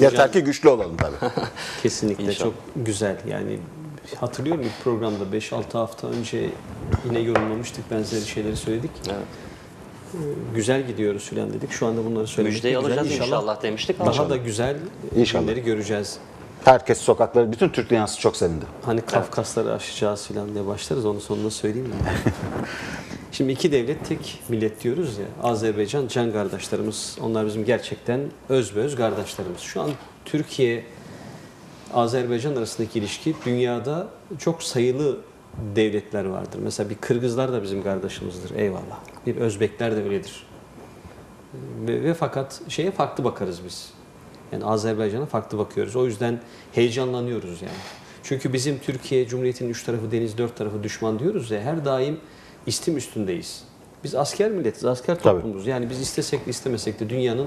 Yeter ki güçlü olalım tabii. Kesinlikle İnşallah. çok güzel. Yani hatırlıyorum ilk programda 5-6 hafta önce yine yorumlamıştık benzeri şeyleri söyledik. Evet. Güzel gidiyoruz filan dedik. Şu anda bunları söylemek Müjdeyi de güzel. alacağız inşallah, demiştik. Daha İnşallah. da güzel İnşallah. günleri göreceğiz. Herkes sokakları, bütün Türk dünyası çok sevindi. Hani Kafkasları aşacağız filan diye başlarız. Onu sonunda söyleyeyim mi? Şimdi iki devlet tek millet diyoruz ya. Azerbaycan can kardeşlerimiz. Onlar bizim gerçekten özbeöz kardeşlerimiz. Şu an Türkiye Azerbaycan arasındaki ilişki dünyada çok sayılı devletler vardır. Mesela bir Kırgızlar da bizim kardeşimizdir. Eyvallah. Bir Özbekler de öyledir. Ve, ve fakat şeye farklı bakarız biz. Yani Azerbaycan'a farklı bakıyoruz. O yüzden heyecanlanıyoruz yani. Çünkü bizim Türkiye Cumhuriyeti'nin üç tarafı deniz, dört tarafı düşman diyoruz ya her daim istim üstündeyiz. Biz asker milletiz, asker Tabii. toplumuz. Yani biz istesek de istemesek de dünyanın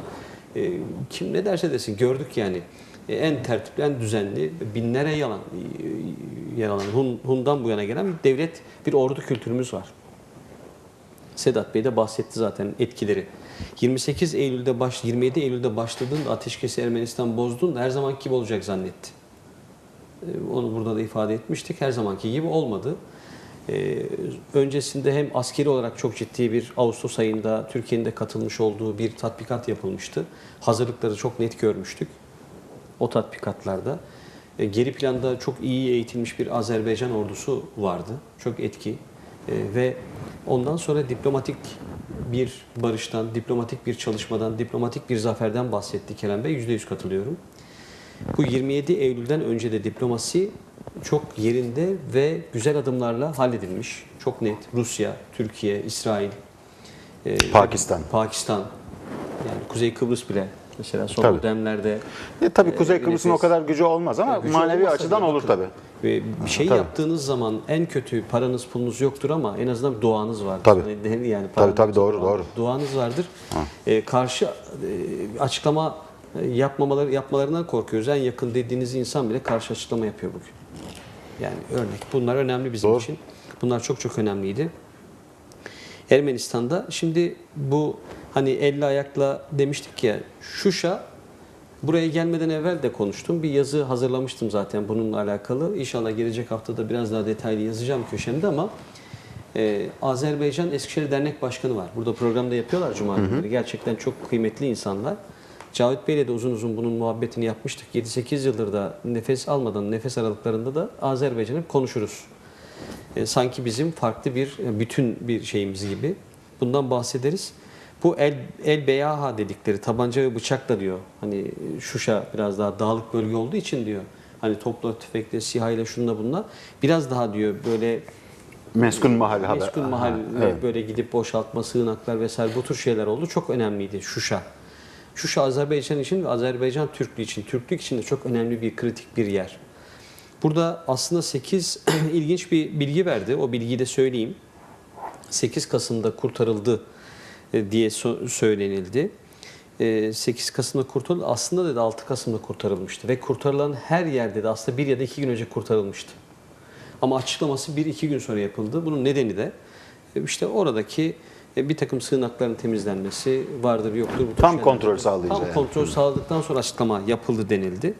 e, kim ne derse desin gördük yani. E, en tertipli, en düzenli, binlere yalan, e, yer alan, Hun, Hun'dan bu yana gelen bir devlet, bir ordu kültürümüz var. Sedat Bey de bahsetti zaten etkileri. 28 Eylül'de baş 27 Eylül'de başladığında ateşkesi Ermenistan bozduğunda her zamanki gibi olacak zannetti. Ee, Onu burada da ifade etmiştik. Her zamanki gibi olmadı. Ee, öncesinde hem askeri olarak çok ciddi bir Ağustos ayında Türkiye'nin de katılmış olduğu bir tatbikat yapılmıştı. Hazırlıkları çok net görmüştük o tatbikatlarda. E, Geri planda çok iyi eğitilmiş bir Azerbaycan ordusu vardı. Çok etki. E, Ve ondan sonra diplomatik bir barıştan, diplomatik bir çalışmadan, diplomatik bir zaferden bahsetti Kerem Bey. %100 katılıyorum. Bu 27 Eylül'den önce de diplomasi çok yerinde ve güzel adımlarla halledilmiş. Çok net. Rusya, Türkiye, İsrail, e, Pakistan. Pakistan, yani Kuzey Kıbrıs bile mesela son Tabii. dönemlerde E, tabii Kuzey Ee, Kıbrıs'ın o kadar gücü olmaz ama Gücü manevi açıdan bile olur tabii. Ve bir şey Tabii. yaptığınız zaman en kötü paranız pulunuz yoktur ama en azından duanız vardır. Tabii. Yani, yani Tabii, tabii, doğru, dua- doğru. Duanız vardır. Ee, karşı e, açıklama e, yapmamaları yapmalarından korkuyoruz. En yakın dediğiniz insan bile karşı açıklama yapıyor bugün. Yani örnek. Bunlar önemli bizim Doğru. için. Bunlar çok çok önemliydi. Ermenistan'da şimdi bu hani elle ayakla demiştik ya Şuşa buraya gelmeden evvel de konuştum. Bir yazı hazırlamıştım zaten bununla alakalı. İnşallah gelecek haftada biraz daha detaylı yazacağım köşemde ama e, Azerbaycan Eskişehir Dernek Başkanı var. Burada programda yapıyorlar Cuma günleri. Gerçekten çok kıymetli insanlar. Cavit Bey'le de uzun uzun bunun muhabbetini yapmıştık. 7-8 yıldır da nefes almadan nefes aralıklarında da Azerbaycan'ı konuşuruz. E, sanki bizim farklı bir e, bütün bir şeyimiz gibi. Bundan bahsederiz. Bu el, el beyaha dedikleri tabanca ve bıçakla diyor. Hani Şuşa biraz daha dağlık bölge olduğu için diyor. Hani topla tüfekle, SİHA ile şunla bununla. Biraz daha diyor böyle Meskun mahal haber. meskun Ha, mahal evet. böyle gidip boşaltma, sığınaklar vesaire bu tür şeyler oldu. Çok önemliydi Şuşa. Şuşa Azerbaycan için ve Azerbaycan Türklüğü için, Türklük için de çok önemli bir kritik bir yer. Burada aslında 8 ilginç bir bilgi verdi. O bilgiyi de söyleyeyim. 8 Kasım'da kurtarıldı e, diye söylenildi. E, 8 Kasım'da kurtarıldı. Aslında dedi 6 Kasım'da kurtarılmıştı. Ve kurtarılan her yerde de aslında bir ya da iki gün önce kurtarılmıştı. Ama açıklaması bir iki gün sonra yapıldı. Bunun nedeni de e, işte oradaki e, bir takım sığınakların temizlenmesi vardır yoktur. bu Tam kontrol sağlayınca Tam yani. kontrol sağladıktan sonra açıklama yapıldı denildi.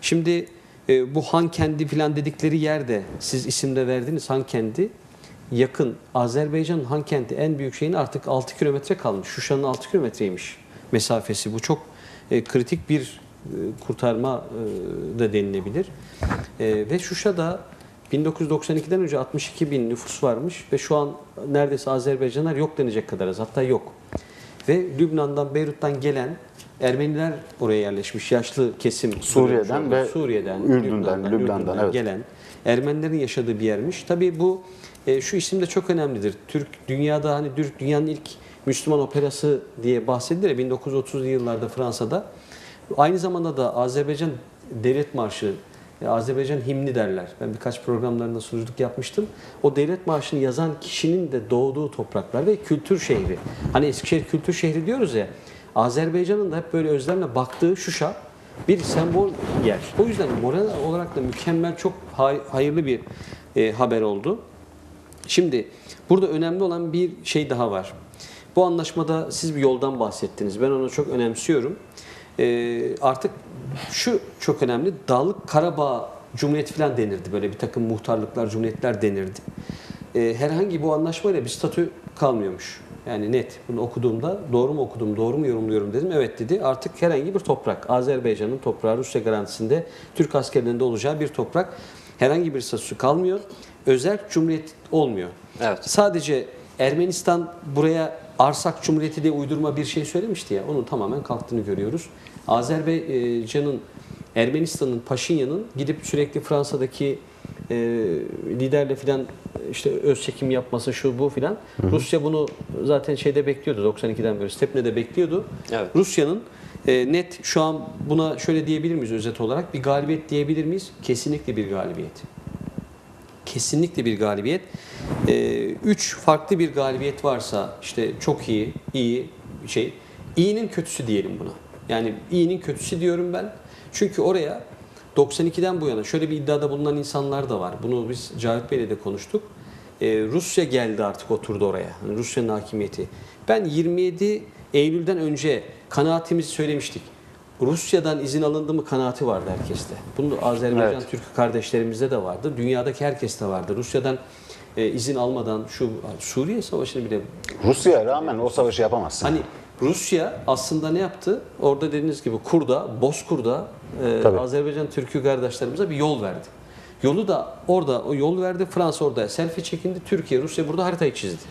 Şimdi e, bu Hankendi filan dedikleri yerde siz isimde verdiniz Hankendi yakın Azerbaycan'ın Hankendi en büyük şeyin artık 6 kilometre kalmış. Şuşa'nın 6 kilometreymiş mesafesi. Bu çok e, kritik bir e, kurtarma e, da denilebilir. E, ve Şuşa'da 1992'den önce 62 bin nüfus varmış ve şu an neredeyse Azerbaycanlar yok denecek kadar az hatta yok. Ve Lübnan'dan Beyrut'tan gelen Ermeniler oraya yerleşmiş yaşlı kesim Suriye'den ve Suriye'den, Ürdün'den, Lübnan'dan, evet. gelen Ermenilerin yaşadığı bir yermiş. Tabii bu e, şu isim de çok önemlidir. Türk dünyada hani Türk dünyanın ilk Müslüman operası diye bahsedilir ya 1930'lu yıllarda Fransa'da. Aynı zamanda da Azerbaycan devlet marşı Azerbaycan himni derler. Ben birkaç programlarında sunuculuk yapmıştım. O devlet marşını yazan kişinin de doğduğu topraklar ve kültür şehri. Hani Eskişehir kültür şehri diyoruz ya. Azerbaycan'ın da hep böyle özlemle baktığı Şuşa bir sembol yer. O yüzden moral olarak da mükemmel, çok hay- hayırlı bir e, haber oldu. Şimdi burada önemli olan bir şey daha var. Bu anlaşmada siz bir yoldan bahsettiniz. Ben onu çok önemsiyorum. Ee, artık şu çok önemli. Dağlık Karabağ Cumhuriyeti falan denirdi. Böyle bir takım muhtarlıklar, cumhuriyetler denirdi. Ee, herhangi bu anlaşmayla bir statü kalmıyormuş. Yani net. Bunu okuduğumda doğru mu okudum, doğru mu yorumluyorum dedim. Evet dedi. Artık herhangi bir toprak. Azerbaycan'ın toprağı Rusya garantisinde Türk askerlerinde olacağı bir toprak. Herhangi bir statüsü kalmıyor. Özel cumhuriyet olmuyor. Evet. Sadece Ermenistan buraya Arsak Cumhuriyeti diye uydurma bir şey söylemişti ya. Onun tamamen kalktığını görüyoruz. Azerbaycan'ın, Ermenistan'ın, Paşinyan'ın gidip sürekli Fransa'daki e, liderle filan işte öz çekim yapması şu bu filan. Rusya bunu zaten şeyde bekliyordu 92'den beri. Stepne'de bekliyordu. Evet. Rusya'nın e, net şu an buna şöyle diyebilir miyiz özet olarak? Bir galibiyet diyebilir miyiz? Kesinlikle bir galibiyet kesinlikle bir galibiyet. Ee, üç farklı bir galibiyet varsa işte çok iyi, iyi şey. İyinin kötüsü diyelim buna. Yani iyinin kötüsü diyorum ben. Çünkü oraya 92'den bu yana şöyle bir iddiada bulunan insanlar da var. Bunu biz Cavit Bey'le de konuştuk. Ee, Rusya geldi artık oturdu oraya. Hani Rusya'nın hakimiyeti. Ben 27 Eylül'den önce kanaatimizi söylemiştik. Rusya'dan izin alındı mı kanaati vardı herkeste. Bunu Azerbaycan Evet. Türk kardeşlerimizde de vardı. Dünyadaki herkeste vardı. Rusya'dan e, izin almadan şu Suriye Savaşı'nı bile Rusya'ya rağmen o savaşı yapamazsın. hani Rusya aslında ne yaptı? Orada dediğiniz gibi Kurda, Bozkur'da e, Tabii. Azerbaycan Türk'ü kardeşlerimize bir yol verdi. Yolu da orada o yol verdi. Fransa orada selfie çekindi. Türkiye, Rusya burada haritayı çizdi.